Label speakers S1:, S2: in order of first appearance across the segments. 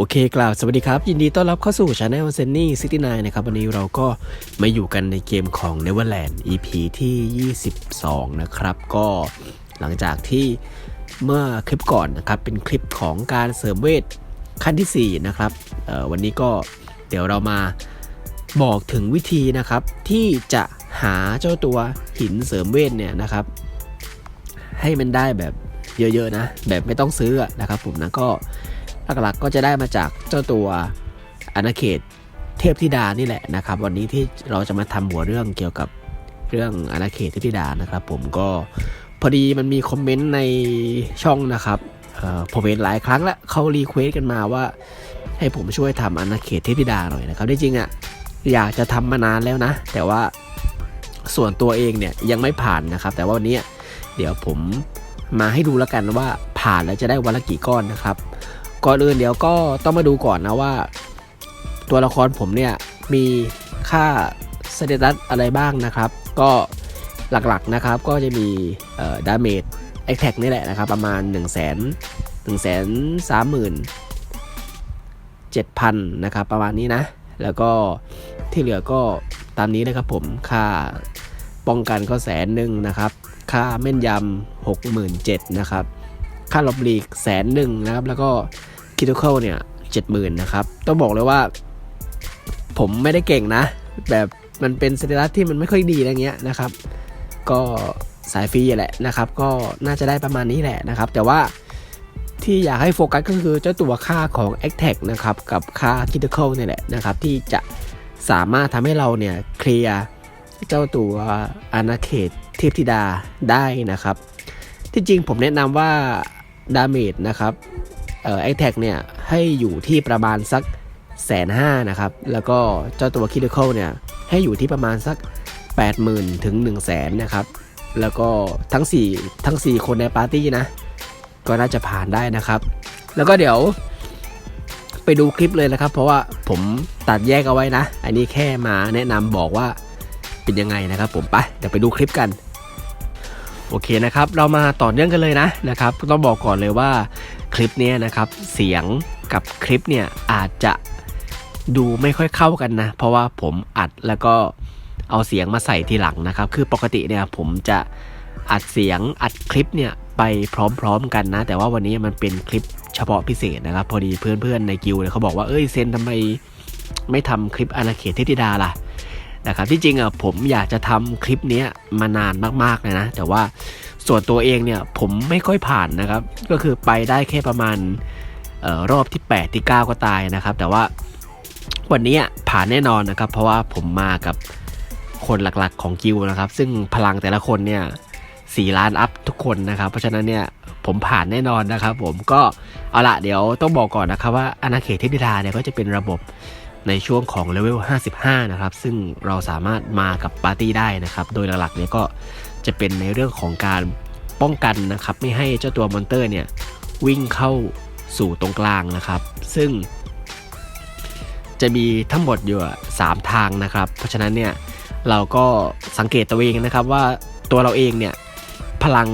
S1: โอเคกล่าวสวัสดีครับ ยินดีต้อนรับเข้าสู่ช anel เซนนี่ซิตี้นนะครับ วันนี้เราก็มาอยู่กันในเกมของ Neverland EP ที่ 22 นะครับ ก็หลังจากที่เมื่อคลิปก่อนนะครับ เป็นคลิปของการเสริมเวทขั้นที่ 4 นะครับวันนี้ก็เดี๋ยวเรามาบอกถึงวิธีนะครับ ที่จะหาเจ้าตัวหินเสริมเวทเนี่ยนะครับ ให้มันได้แบบเยอะๆนะ แบบไม่ต้องซื้อนะครับผมนะก็ หลักๆก็จะได้มาจากเจ้าตัวอาณาเขตเทพธิดานี่แหละนะครับ วันนี้ที่เราจะมาทำหัวเรื่องเกี่ยวกับเรื่องอาณาเขตเทพธิดานะครับ ผมก็พอดีมันมีคอมเมนต์ในช่องนะครับผมเห็นหลายครั้งแล้วเขารีเควสกันมาว่า ให้ผมช่วยทำอาณาเขตเทพธิดาหน่อยนะครับที่จริงอะ่ะอยากจะทำมานานแล้วนะ แต่ว่าส่วนตัวเองเนี่ยยังไม่ผ่านนะครับ แต่ว่าวันนี้เดี๋ยวผมมาให้ดูแล้วกันว่าผ่านแล้วจะได้วันละกี่ก้อนนะครับ ก่อนอื่นเดี๋ยวก็ต้องมาดูก่อนนะว่า ตัวละครผมเนี่ยมีค่าสเตตัสอะไรบ้างนะครับ ก็หลักๆนะครับก็จะมีดาเมจแอคแท็กนี่แหละนะครับ ประมาณ 1 0 0 0 0 0 1 3 0 0 0 7,000 นะครับ ประมาณนี้นะ แล้วก็ที่เหลือก็ตามนี้นะครับผมค่าป้องกันก็แสนหนึ่งนะครับ ค่าแม่นยำ67,000นะครับ ค่าหลบหลีกแสนหนึ่งนะครับ แล้วก็ คิทเคิลเนี่ยเจ็ดหมื่นนะครับ ต้องบอกเลยว่า ผมไม่ได้เก่งนะ แบบมันเป็นสเตตัสที่มันไม่ค่อยดีอะไรเงี้ยนะครับ ก็สายฟรีแหละนะครับ ก็น่าจะได้ประมาณนี้แหละนะครับ แต่ว่าที่อยากให้โฟกัสก็คือเจ้าตัวค่าของ a c t a c นะครับ กับค่า Critical เนี่ยแหละนะครับ ที่จะสามารถทำให้เราเนี่ยเคลียร์เจ้าตัวอาณาเขตเทพธิดาได้นะครับ ที่จริงผมแนะนำว่าดาเมจนะครับ ไอแท็กเนี่ยให้อยู่ที่ประมาณสักแสนห้านะครับ แล้วก็เจ้าตัวคิดเคิลเนี่ยให้อยู่ที่ประมาณสัก 80,000 ถึง 1 0 0 0 0แสนนะครับ แล้วก็ทั้ง 4 ทั้ง 4 คนในปาร์ตี้นะ ก็น่าจะผ่านได้นะครับ แล้วก็เดี๋ยวไปดูคลิปเลยนะครับ เพราะว่าผมตัดแยกเอาไว้นะ อันนี้แค่มาแนะนำบอกว่าเป็นยังไงนะครับผมไป เดี๋ยวไปดูคลิปกัน โอเคนะครับ เรามาต่อเนื่องกันเลยนะนะครับต้องบอกก่อนเลยว่าคลิปนี้นะครับเสียงกับคลิปเนี่ยอาจจะดูไม่ค่อยเข้ากันนะ เพราะว่าผมอัดแล้วก็เอาเสียงมาใส่ทีหลังนะครับ คือปกติเนี่ยผมจะอัดเสียงอัดคลิปเนี่ยไปพร้อมๆกันนะ แต่ว่าวันนี้มันเป็นคลิปเฉพาะพิเศษนะครับ พอดีเพื่อนๆในกิวเนี่ยเขาบอกว่าเอ้ยเซนทำไมไม่ทำคลิปอาณาเขตเทพธิดาล่ะ นะครับที่จริงอะผมอยากจะทำคลิปนี้มานานมากๆเลยนะ แต่ว่าส่วนตัวเองเนี่ยผมไม่ค่อยผ่านนะครับ ก็คือไปได้แค่ประมาณออรอบที่ 8 ที่ 9 ก็ตายนะครับ แต่ว่าวันนี้ผ่านแน่นอนนะครับ เพราะว่าผมมากับคนหลักๆของกิวนะครับ ซึ่งพลังแต่ละคนเนี่ยสี่ล้านอัพทุกคนนะครับ เพราะฉะนั้นเนี่ยผมผ่านแน่นอนนะครับ ผมก็เอาละเดี๋ยวต้องบอกก่อนนะครับว่าอาณาเขตเทพธิดาเนี่ยก็จะเป็นระบบ ในช่วงของเลเวล 55 นะครับ ซึ่งเราสามารถมากับปาร์ตี้ได้นะครับ โดยหลักๆเนี่ยก็จะเป็นในเรื่องของการป้องกันนะครับ ไม่ให้เจ้าตัวมอนเตอร์เนี่ย วิ่งเข้าสู่ตรงกลางนะครับ ซึ่ง จะมีทั้งหมดอยู่ 3 ทางนะครับ เพราะฉะนั้นเนี่ยเราก็สังเกตตัวเองนะครับว่าตัวเราเองเนี่ยพลัง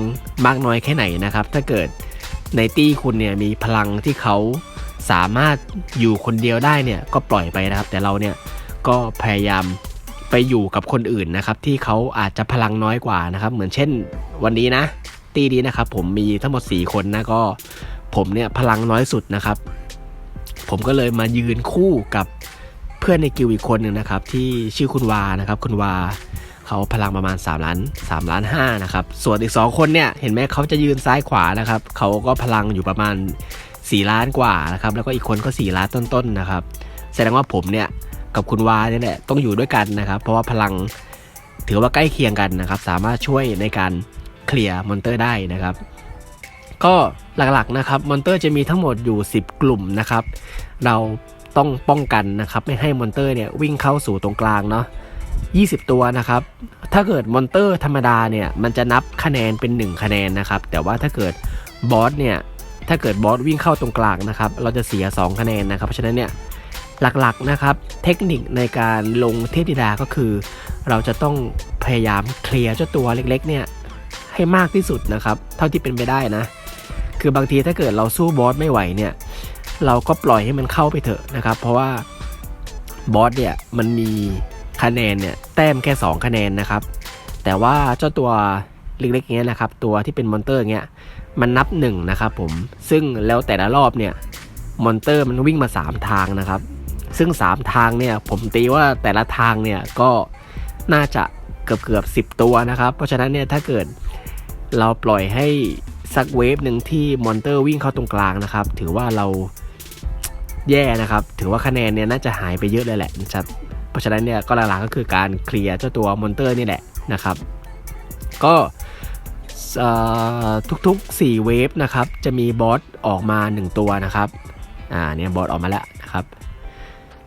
S1: มากน้อยแค่ไหนนะครับ ถ้าเกิดในตี้คุณเนี่ยมีพลังที่เขา สามารถอยู่คนเดียวได้เนี่ยก็ปล่อยไปนะครับ แต่เราเนี่ยก็พยายามไปอยู่กับคนอื่นนะครับ ที่เขาอาจจะพลังน้อยกว่านะครับ เหมือนเช่นวันนี้นะ ตีนี้นะครับ ผมมีทั้งหมด 4 คนนะก็ผมเนี่ยพลังน้อยสุดนะครับ ผมก็เลยมายืนคู่กับเพื่อนในกิวอีกคนหนึ่งนะครับ ที่ชื่อคุณวานะครับคุณวาเขาพลังประมาณ 3 ล้าน3ล้าน5นะครับ ส่วนอีก 2 คนเนี่ย เห็นไหมเขาจะยืนซ้ายขวานะครับ เขาก็พลังอยู่ประมาณ 4 ล้านกว่านะครับแล้วก็อีกคนก็ 4 ล้านต้นๆนะครับ แสดงว่าผมเนี่ยกับคุณวาเนี่ยแหละต้องอยู่ด้วยกันนะครับ เพราะว่าพลังถือว่าใกล้เคียงกันนะครับ สามารถช่วยในการเคลียร์มอนเตอร์ได้นะครับ ก็หลักๆนะครับมอนเตอร์จะมีทั้งหมดอยู่ 10 กลุ่มนะครับ เราต้องป้องกันนะครับ ไม่ให้มอนเตอร์เนี่ยวิ่งเข้าสู่ตรงกลางเนาะ20 ตัวนะครับ ถ้าเกิดมอนเตอร์ธรรมดาเนี่ยมันจะนับคะแนนเป็น 1 คะแนนนะครับ แต่ว่าถ้าเกิดบอสเนี่ย ถ้าเกิดบอสวิ่งเข้าตรงกลางนะครับ เราจะเสีย 2 คะแนนนะครับ เพราะฉะนั้นเนี่ยหลักๆนะครับ เทคนิคในการลงเทพธิดาก็คือ เราจะต้องพยายามเคลียร์เจ้าตัวเล็กๆ เนี่ยให้มากที่สุดนะครับ เท่าที่เป็นไปได้นะ คือบางทีถ้าเกิดเราสู้บอสไม่ไหวเนี่ย เราก็ปล่อยให้มันเข้าไปเถอะนะครับ เพราะว่าบอสเนี่ยมันมีคะแนนเนี่ยแต้มแค่ 2 คะแนนนะครับ แต่ว่าเจ้าตัวเล็กๆเงี้ยนะครับ ตัวที่เป็นมอนเตอร์เงี้ย มันนับหนึ่งนะครับผมซึ่งแล้วแต่ละรอบเนี่ยมอนเตอร์มันวิ่งมา 3 ทางนะครับ ซึ่ง 3 ทางเนี่ยผมตีว่าแต่ละทางเนี่ยก็น่าจะเกือบเกือบสิบตัวนะครับ เพราะฉะนั้นเนี่ยถ้าเกิดเราปล่อยให้สักเวฟหนึ่งที่มอนเตอร์วิ่งเข้าตรงกลางนะครับ ถือว่าเราแย่นะครับ ถือว่าคะแนนเนี่ยน่าจะหายไปเยอะเลยแหละนะครับเพราะฉะนั้นเนี่ยก็หลักๆก็คือการเคลียร์เจ้าตัวมอนเตอร์นี่แหละนะครับ ก็ ทุกๆ 4 เวฟนะครับ จะมีบอสออกมา 1 ตัวนะครับ อ่า เนี่ยบอสออกมาแล้วนะครับ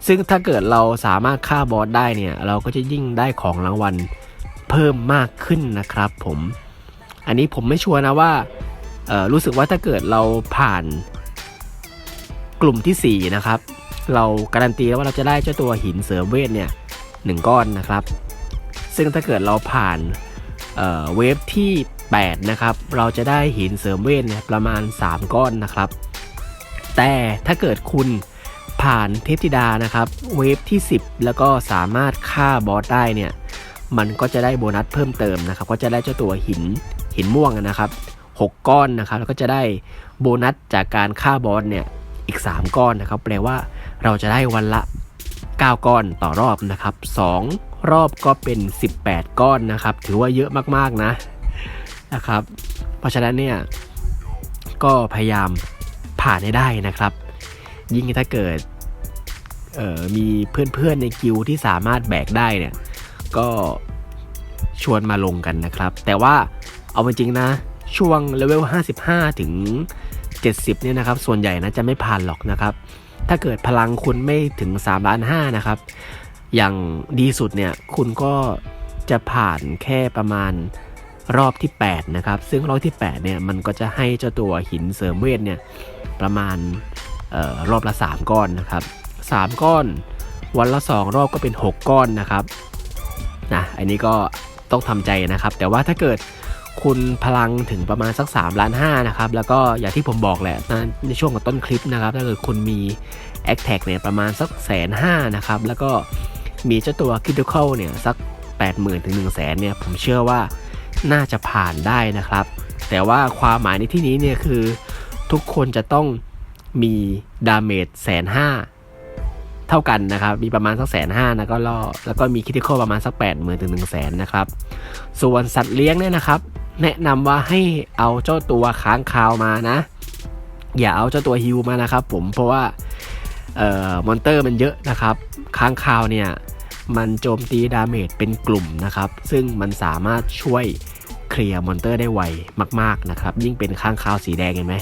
S1: ซึ่งถ้าเกิดเราสามารถฆ่าบอสได้เนี่ย เราก็จะยิ่งได้ของรางวัลเพิ่มมากขึ้นนะครับผม อันนี้ผมไม่ชัวร์นะว่าเออรู้สึกว่าถ้าเกิดเราผ่านกลุ่มทีสี่ 4 นะครับ เราการันตีแล้วว่าเราจะได้เจ้าตัวหินเสริมเวทเนี่ยหนึ่งก้อนนะครับ ซึ่งถ้าเกิดเราผ่านเอ่อเวฟที่ 8 นะครับ เราจะได้หินเสริมเวทเนี่ยประมาณ 3 ก้อนนะครับ แต่ถ้าเกิดคุณผ่านเทพธิดานะครับ เวฟที่ 10 แล้วก็สามารถฆ่าบอสได้เนี่ย มันก็จะได้โบนัสเพิ่มเติมนะครับ ก็จะได้เจ้าตัวหินหินม่วงนะครับ 6 ก้อนนะครับ แล้วก็จะได้โบนัสจากการฆ่าบอสเนี่ยอีก 3 ก้อนนะครับ แปลว่าเราจะได้วันละ 9 ก้อนต่อรอบนะครับ 2 รอบก็เป็น 18 ก้อนนะครับ ถือว่าเยอะมากๆนะ นะครับ เพราะฉะนั้นเนี่ยก็พยายามผ่านให้ได้นะครับ ยิ่งถ้าเกิดมีเพื่อนๆในกิลด์ที่สามารถแบกได้เนี่ย ก็ชวนมาลงกันนะครับ แต่ว่าเอาจริงนะ ช่วงเลเวล 55 ถึง 70 เนี่ยนะครับ ส่วนใหญ่นะจะไม่ผ่านหรอกนะครับ ถ้าเกิดพลังคุณไม่ถึง3ล้าน5นะครับ อย่างดีสุดเนี่ย คุณก็จะผ่านแค่ประมาณ รอบที่ 8 นะครับ ซึ่งรอบที่ 8 เนี่ย มันก็จะให้เจ้าตัวหินเสริมเวทเนี่ย ประมาณออรอบละ 3 ก้อนนะครับ 3 ก้อน วันละ 2 รอบก็เป็น 6 ก้อนนะครับนะอันนี้ก็ต้องทำใจนะครับ แต่ว่าถ้าเกิดคุณพลังถึงประมาณสัก3ล้าน5นะครับ แล้วก็อย่างที่ผมบอกแหละในช่วงของต้นคลิปนะครับ ถ้าเกิดคุณมี a c t a g เนี่ยประมาณสักแสนห้านะครับ แล้วก็มีเจ้าตัว Critical เนี่ยสัก 80,000 ถึง 1 0 0 0 0แสนเนี่ยผมเชื่อว่า น่าจะผ่านได้นะครับ แต่ว่าความหมายในที่นี้เนี่ยคือทุกคนจะต้องมีดาเมจแสนห้าเท่ากันนะครับ มีประมาณสักแสนห้านะก็ล่อแล้วก็มีคิติคอลประมาณสัก8ปดหมื่นถึงหนึ่งแสนนะครับ ส่วนสัตว์เลี้ยงเนี่ยนะครับ แนะนำว่าให้เอาเจ้าตัวค้างคาวมานะ อย่าเอาเจ้าตัวฮิวมานะครับ ผมเพราะว่าเอ่อมอนเตอร์มันเยอะนะครับ ค้างคาวเนี่ยมันโจมตีดาเมจเป็นกลุ่มนะครับ ซึ่งมันสามารถช่วย เคลียร์มอนเตอร์ได้ไวมากๆนะครับ ยิ่งเป็นค้างคาวสีแดงเห็นไหม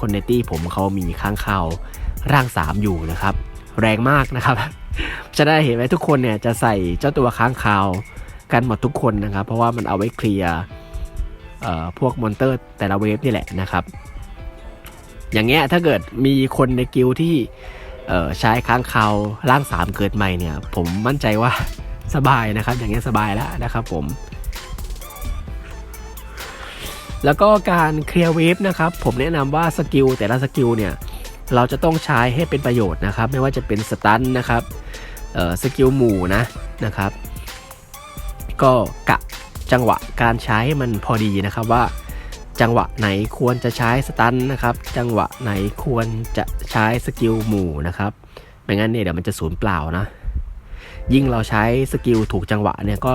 S1: คนในตี้ผมเขามีค้างคาวร่าง 3 อยู่นะครับ แรงมากนะครับ จะได้เห็นไหมทุกคนเนี่ยจะใส่เจ้าตัวค้างคาวกันหมดทุกคนนะครับ เพราะว่ามันเอาไว้เคลียร์พวกมอนเตอร์แต่ละเวฟนี่แหละนะครับ อย่างเงี้ยถ้าเกิดมีคนในกิลที่ใช้ค้างคาวร่าง 3 เกิดใหม่เนี่ย ผมมั่นใจว่าสบายนะครับ อย่างเงี้ยสบายแล้วนะครับผม แล้วก็การเคลียร์เวฟนะครับผมแนะนำว่าสกิลแต่ละสกิลเนี่ยเราจะต้องใช้ให้เป็นประโยชน์นะครับ ไม่ว่าจะเป็นสตันนะครับสกิลหมู่นะนะครับ ก็กะจังหวะการใช้ให้มันพอดีนะครับว่าจังหวะไหนควรจะใช้สตันนะครับ จังหวะไหนควรจะใช้สกิลหมู่นะครับไม่งั้นเนี่ยเดี๋ยวมันจะสูญเปล่านะ ยิ่งเราใช้สกิลถูกจังหวะเนี่ยก็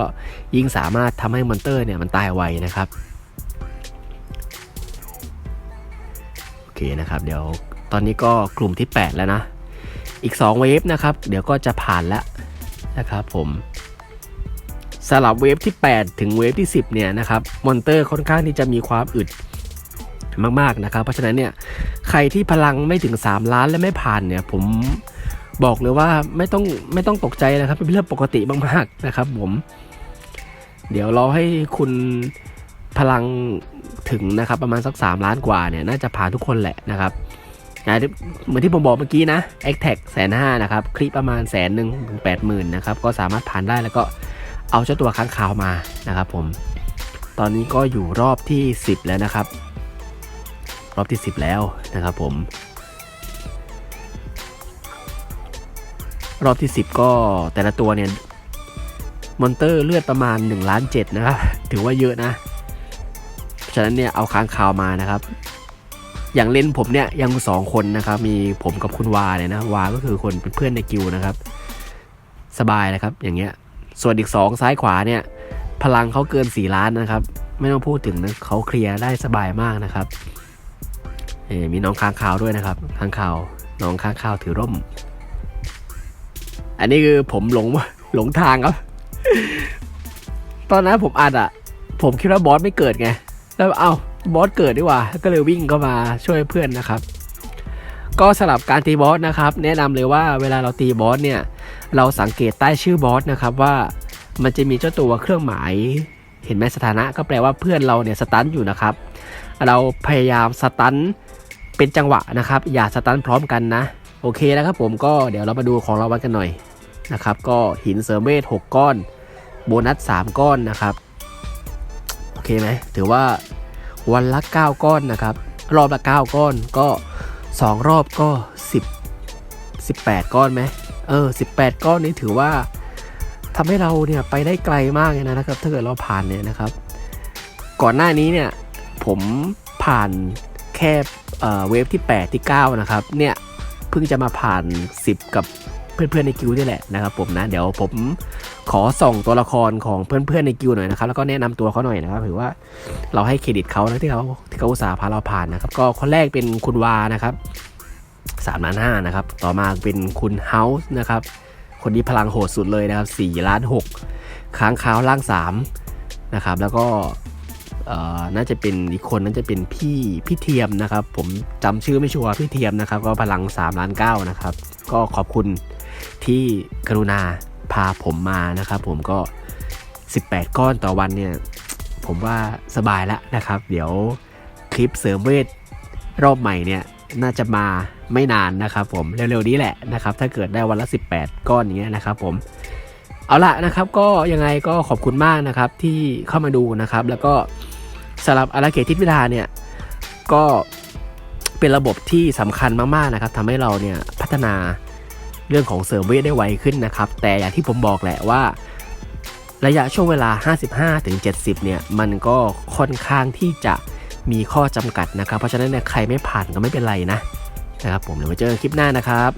S1: ยิ่งสามารถทำให้มอนเตอร์เนี่ยมันตายไวนะครับ เคนะครับ เดี๋ยวตอนนี้ก็กลุ่มที่ 8 แล้วนะ อีก 2 เวฟนะครับ เดี๋ยวก็จะผ่านแล้วนะครับผมสลับเวฟที่ 8 ถึงเวฟที่ 10 เนี่ยนะครับ มอนเตอร์ค่อนข้างที่จะมีความอึดมาก ๆ นะครับ เพราะฉะนั้นเนี่ย ใครที่พลังไม่ถึง 3 ล้านและไม่ผ่านเนี่ย ผมบอกเลยว่าไม่ต้องไม่ต้องตกใจนะครับ เป็นเรื่องปกติมาก ๆ นะครับผม เดี๋ยวรอให้คุณ พลังถึงนะครับประมาณสัก 3 ล้านกว่าเนี่ยน่าจะผ่านทุกคนแหละนะครับนะเหมือนที่ผมบอกเมื่อกี้นะ a c t a g แสนห้านะครับ คลิปประมาณแสนหนึ่งถึงแปดหมื่นนะครับ ก็สามารถผ่านได้แล้วก็เอาเจ้าตัวค้างคาวมานะครับผม ตอนนี้ก็อยู่รอบที่ 10 แล้วนะครับ รอบที่ 10 แล้วนะครับผม รอบที่ 10 ก็แต่ละตัวเนี่ย มอนเตอร์เลือดประมาณ1ล้าน7นะครับ ถือว่าเยอะนะ ฉะนั้นเนี่ยเอาค้างคาวมานะครับ อย่างเล่นผมเนี่ยยังสองคนนะครับ มีผมกับคุณวาเนี่ยนะวาก็คือคนเป็นเพื่อนในกิวนะครับ สบายนะครับ อย่างเงี้ย ส่วนอีกสองซ้ายขวาเนี่ย พลังเขาเกิน4ล้านนะครับ ไม่ต้องพูดถึงนะเขาเคลียร์ได้สบายมากนะครับมีน้องค้างคาวด้วยนะครับค้างคาวน้องค้างคาวถือร่ม อันนี้คือผมหลงหลงทางครับ ตอนนั้นผมอัดอะผมคิดว่าบอสไม่เกิดไง แล้วเอาบอสเกิดดีกว่า ก็เลยวิ่งเข้ามาช่วยเพื่อนนะครับ ก็สลับการตีบอสนะครับ แนะนำเลยว่าเวลาเราตีบอสเนี่ย เราสังเกตใต้ชื่อบอสนะครับว่ามันจะมีเจ้าตัวเครื่องหมาย เห็นไหมสถานะก็แปลว่าเพื่อนเราเนี่ยสตันอยู่นะครับ เราพยายามสตันเป็นจังหวะนะครับ อย่าสตันพร้อมกันนะ โอเคนะครับผมก็เดี๋ยวเรามาดูของรางวัลกันหน่อยนะครับ ก็หินเสริมเวท6ก้อน โบนัส 3 ก้อนนะครับ เคไหมถือว่าวันละ 9 ก้อนนะครับ รอบละ 9 ก้อนก็ 2 รอบก็ 10 18 ก้อนไหมเออ 18 ก้อนนี้ถือว่าทำให้เราเนี่ยไปได้ไกลมากเลยนะครับ ถ้าเกิดเราผ่านเนี่ยนะครับ ก่อนหน้านี้เนี่ยผมผ่านแค่เเวฟที่ 8 ที่ 9 นะครับ เนี่ยเพิ่งจะมาผ่าน 10 กับ เพื่อนๆในกิวนี่แหละนะครับผมนะเดี๋ยวผมขอส่งตัวละครของเพื่อนๆในกิวหน่อยนะครับแล้วก็แนะนำตัวเขาหน่อยนะครับถือว่าเราให้เครดิตเขานะที่เขาที่เขาอุตส่าห์พาเราผ่านนะครับก็คนแรกเป็นคุณวานะครับ3ล้าน5นะครับ ต่อมาเป็นคุณเฮาส์นะครับ คนนี้พลังโหดสุดเลยนะครับ4ล้าน6ค้างคาวล่าง3นะครับ แล้วก็น่าจะเป็นอีกคนน่าจะเป็นพี่พี่เทียมนะครับ ผมจำชื่อไม่ชัวร์พี่เทียมนะครับ ก็พลัง3ล้าน9นะครับ ก็ขอบคุณ ที่กรุณาพาผมมานะครับ ผมก็ 18 ก้อนต่อวันเนี่ย ผมว่าสบายแล้วนะครับ เดี๋ยวคลิปเสริมเวทรอบใหม่เนี่ยน่าจะมาไม่นานนะครับผมเร็วๆนี้แหละนะครับ ถ้าเกิดได้วันละ 18 ก้อนอย่างเงี้ยนะครับผมเอาละนะครับก็ยังไงก็ขอบคุณมากนะครับที่เข้ามาดูนะครับ แล้วก็สำหรับอาราเกตทิศวิทาเนี่ยก็เป็นระบบที่สำคัญมากๆนะครับทำให้เราเนี่ยพัฒนา เรื่องของเสริมเวทได้ไวขึ้นนะครับ แต่อย่างที่ผมบอกแหละว่า ระยะช่วงเวลา 55-70 เนี่ย มันก็ค่อนข้างที่จะมีข้อจำกัดนะครับ เพราะฉะนั้นเนี่ยใครไม่ผ่านก็ไม่เป็นไรนะนะครับผมเดี๋ยวมาเจอกันคลิปหน้านะครับ